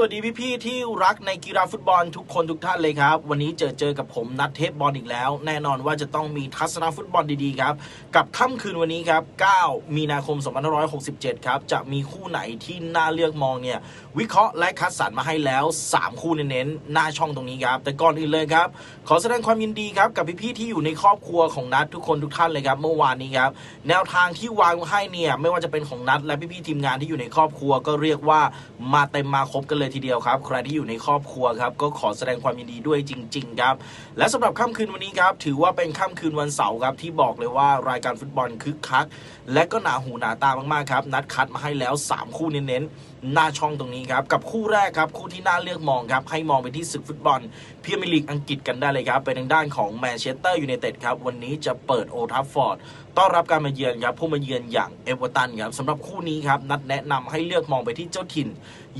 สวัสดีพี่ๆที่รักในกีฬาฟุตบอลทุกคนทุกท่านเลยครับ วันนี้เจอเจอกับผมนัดเทปบอลอีกแล้ว แน่นอนว่าจะต้องมีทัศนฟุตบอลดีๆครับ กับค่ำคืนวันนี้ครับ 9 มีนาคม 2567 ครับ จะมีคู่ไหนที่น่าเลือกมองเนี่ย วิเคราะห์และคัดสรรมาให้แล้ว 3 คู่เน้นๆหน้าช่องตรงนี้ครับ แต่ก่อนอื่นเลยครับ ขอแสดงความยินดีครับกับพี่ๆที่อยู่ในครอบครัวของนัดทุกคนทุกท่านเลยครับเมื่อวานนี้ครับแนวทางที่วางให้เนี่ยไม่ว่าจะเป็นของนัดและพี่ๆทีมงานที่อยู่ในครอบครัวก็เรียกว่ามาเต็มมาครบกันเลยทีเดียวครับใครที่อยู่ในครอบครัวครับก็ขอแสดงความยินดีด้วยจริง ๆ ครับ และสำหรับค่ำคืนวันนี้ครับถือว่าเป็นค่ำคืนวันเสาร์ครับที่บอกเลยว่ารายการฟุตบอลคึกคัก และก็หนาหูหนาตามากๆครับนัดคัดมาให้แล้ว 3 คู่เน้นๆหน้าช่องตรงนี้ครับกับคู่แรกครับคู่ที่น่าเลือกมองครับให้มองไปที่ศึกฟุตบอลพรีเมียร์ลีกอังกฤษกันได้เลยครับเป็นทางด้านของแมนเชสเตอร์ยูไนเต็ดครับวันนี้จะเปิดโอทัฟฟอร์ดต้อนรับการมาเยือนครับผู้มาเยือนอย่างเอเวอร์ตันครับสำหรับคู่นี้ครับนัดแนะนำให้เลือกมองไปที่เจ้าถิ่น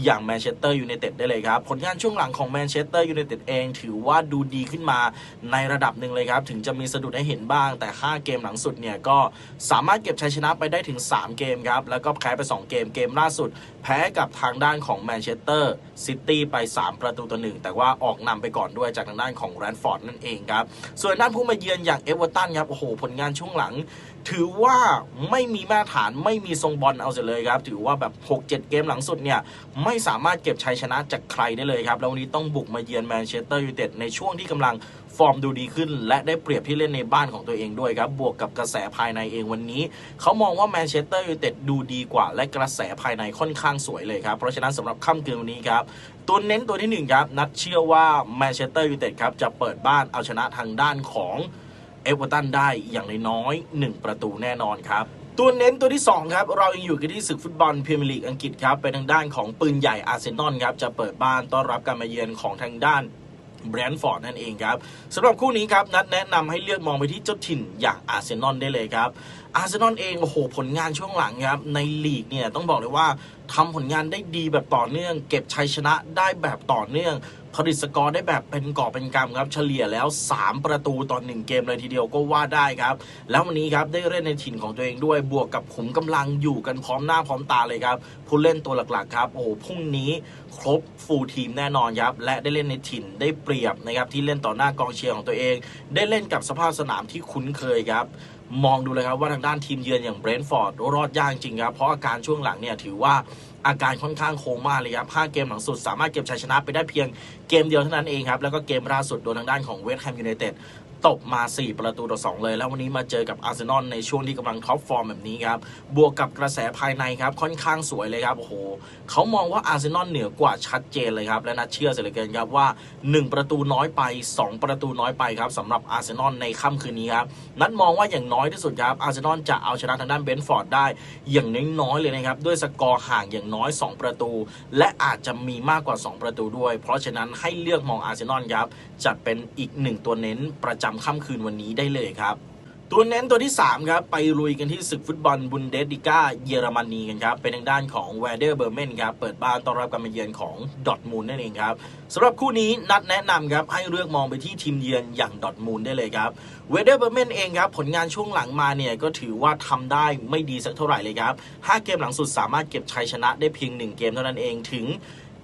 อย่างแมนเชสเตอร์ยูไนเต็ดได้เลยครับ ผลงานช่วงหลังของแมนเชสเตอร์ยูไนเต็ดเอง ถือว่าดูดีขึ้นมาในระดับหนึ่งเลยครับ ถึงจะมีสะดุดให้เห็นบ้าง แต่ 5 เกมหลังสุดเนี่ยก็สามารถเก็บชัยชนะไปได้ถึง 3 เกมครับ แล้วก็แพ้ไป 2 เกมเกมล่าสุด แพ้กับทางด้านของแมนเชสเตอร์ซิตี้ไป 3 ประตูต่อหนึ่งแต่ว่าออกนำไปก่อนด้วยจากทางด้านของแรนฟอร์ดนั่นเองครับส่วนด้านผู้มาเยือนอย่างเอเวอร์ตันครับโอ้โหผลงานช่วงหลัง ถือว่าไม่มีมาตรฐานไม่มีทรงบอลเอาเสียเลยครับ ถือว่าแบบ 6-7 เกมหลังสุดเนี่ยไม่สามารถเก็บชัยชนะจากใครได้เลยครับ แล้ววันนี้ต้องบุกมาเยือนแมนเชสเตอร์ยูไนเต็ดในช่วงที่กำลังฟอร์มดูดีขึ้น และได้เปรียบที่เล่นในบ้านของตัวเองด้วยครับ บวกกับกระแสภายในเองวันนี้ เขามองว่าแมนเชสเตอร์ยูไนเต็ดดูดีกว่า และกระแสภายในค่อนข้างสวยเลยครับ เพราะฉะนั้นสำหรับค่ำคืนวันนี้ครับตัวเน้นตัวที่หนึ่งครับนัดเชื่อว่าแมนเชสเตอร์ยูไนเต็ดครับจะเปิดบ้านเอาชนะทางด้านของเอเวอร์ตันได้อย่างน้อยๆ1ประตูแน่นอนครับ ตัวเน้นตัวที่ 2 ครับ เรายังอยู่กันที่ศึกฟุตบอลพรีเมียร์ลีกอังกฤษครับ เป็นทางด้านของปืนใหญ่อาร์เซนอลครับ จะเปิดบ้านต้อนรับการมาเยือนของทางด้านแบรนท์ฟอร์ดนั่นเองครับสำหรับคู่นี้ครับ นัดแนะนำให้เลือกมองไปที่เจ้าถิ่นอย่างอาร์เซนอลได้เลยครับ อาร์เซนอลเองโอ้โหผลงานช่วงหลังครับ ในลีกเนี่ยต้องบอกเลยว่าทำผลงานได้ดีแบบต่อเนื่อง เก็บชัยชนะได้แบบต่อเนื่อง ผลิตสกอร์ได้แบบเป็นกอเป็นกำครับ เฉลี่ยแล้ว 3 ประตูต่อ1เกมเลยทีเดียวก็ว่าได้ครับ แล้ววันนี้ครับได้เล่นในถิ่นของตัวเองด้วยบวกกับขุมกำลังอยู่กันพร้อมหน้าพร้อมตาเลยครับ ผู้เล่นตัวหลักๆครับโอ้พรุ่งนี้ครบฟูลทีมแน่นอนครับ และได้เล่นในถิ่นได้เปรียบนะครับที่เล่นต่อหน้ากองเชียร์ของตัวเอง ได้เล่นกับสภาพสนามที่คุ้นเคยครับ มองดูเลยครับว่าทางด้านทีมเยือนอย่างเบรนท์ฟอร์ดรอดยากจริงครับ เพราะอาการช่วงหลังเนี่ยถือว่าอาการค่อนข้างโคม่าเลยครับ5เกมหลังสุดสามารถเก็บชัยชนะไปได้เพียงเกมเดียวเท่านั้นเองครับ แล้วก็เกมล่าสุดโดนทางด้านของเวสต์แฮมยูไนเต็ด ตบมา 4 ประตูต่อ 2 เลย แล้ววันนี้มาเจอกับอาร์เซนอลในช่วงที่กำลังท็อปฟอร์มแบบนี้ครับ บวกกับกระแสภายในครับ ค่อนข้างสวยเลยครับ โอ้โหเขามองว่าอาร์เซนอลเหนือกว่าชัดเจนเลยครับ และนัดเชื่อเสียเหลือเกินครับว่า 1 ประตูน้อยไป 2 ประตูน้อยไปครับสำหรับอาร์เซนอลในค่ำคืนนี้ครับ นัดมองว่าอย่างน้อยที่สุดครับอาร์เซนอลจะเอาชนะทางด้านเบนฟอร์ดได้ อย่างน้อยๆเลยนะครับ ด้วยสกอร์ห่างอย่างน้อย 2 ประตู และอาจจะมีมากกว่า 2 ประตูด้วย เพราะฉะนั้นให้เลือกมองอาร์เซนอลครับจัดเป็นอีกหนึ่งตัวเน้นประจำค่ำคืนวันนี้ได้เลยครับ ตัวเน้นตัวที่ 3 ครับ ไปลุยกันที่ศึกฟุตบอลบุนเดสลิก้าเยอรมนีกันครับ เป็นทางด้านของแวเดอร์เบอร์เมนครับ เปิดบ้านต้อนรับการมาเยือนของดอทมูลนั่นเองครับสำหรับคู่นี้นัดแนะนำครับ ให้เลือกมองไปที่ทีมเยือนอย่างดอทมูลได้เลยครับเวเดอร์เบอร์เมนเองครับ ผลงานช่วงหลังมาเนี่ย ก็ถือว่าทำได้ไม่ดีสักเท่าไหร่เลยครับ 5 เกมหลังสุดสามารถเก็บชัยชนะได้เพียง 1 เกมเท่านั้นเองถึง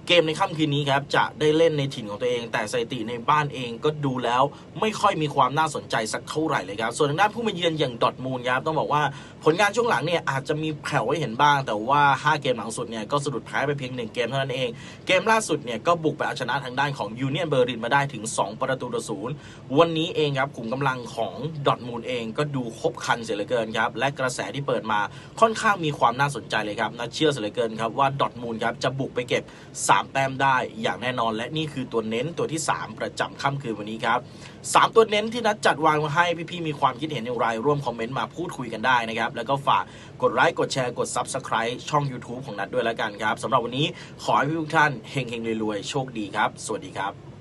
เกมในค่ำคืนนี้ครับจะได้เล่นในถิ่นของตัวเอง แต่สถิติในบ้านเองก็ดูแล้วไม่ค่อยมีความน่าสนใจสักเท่าไหร่เลยครับ ส่วนทางด้านผู้มาเยือนอย่างดอทมูลครับต้องบอกว่าผลงานช่วงหลังเนี่ยอาจจะมีแผ่วให้เห็นบ้าง แต่ว่า 5 เกมหลังสุดเนี่ยก็สะดุดแพ้ไปเพียง 1 เกมเท่านั้นเอง เกมล่าสุดเนี่ยก็บุกไปเอาชนะทางด้านของยูเนียนเบอร์ลินมาได้ถึง 2 ประตูต่อศูนย์วันนี้เองครับขุมกำลังของดอทมูลเองก็ดูครบคันเสียเหลือเกินครับและกระแสที่เปิดมาค่อนข้างมีความน่าสนใจเลยครับน่าเชื่อเสียเหลือเกินครับว่าดอทมูลครับจะบุกไปเก็บ3แต้มได้อย่างแน่นอน และนี่คือตัวเน้นตัวที่ 3 ประจำค่ำคืนวันนี้ครับ3ตัวเน้นที่นัดจัดวางมาให้พี่ๆมีความคิดเห็นอย่างไรร่วมคอมเมนต์มาพูดคุยกันได้นะครับ แล้วก็ฝากกดไลค์กดแชร์กด Subscribe ช่อง YouTube ของนัดด้วยแล้วกันครับสำหรับวันนี้ขอให้ทุกท่านเฮงๆรวยๆโชคดีครับ สวัสดีครับ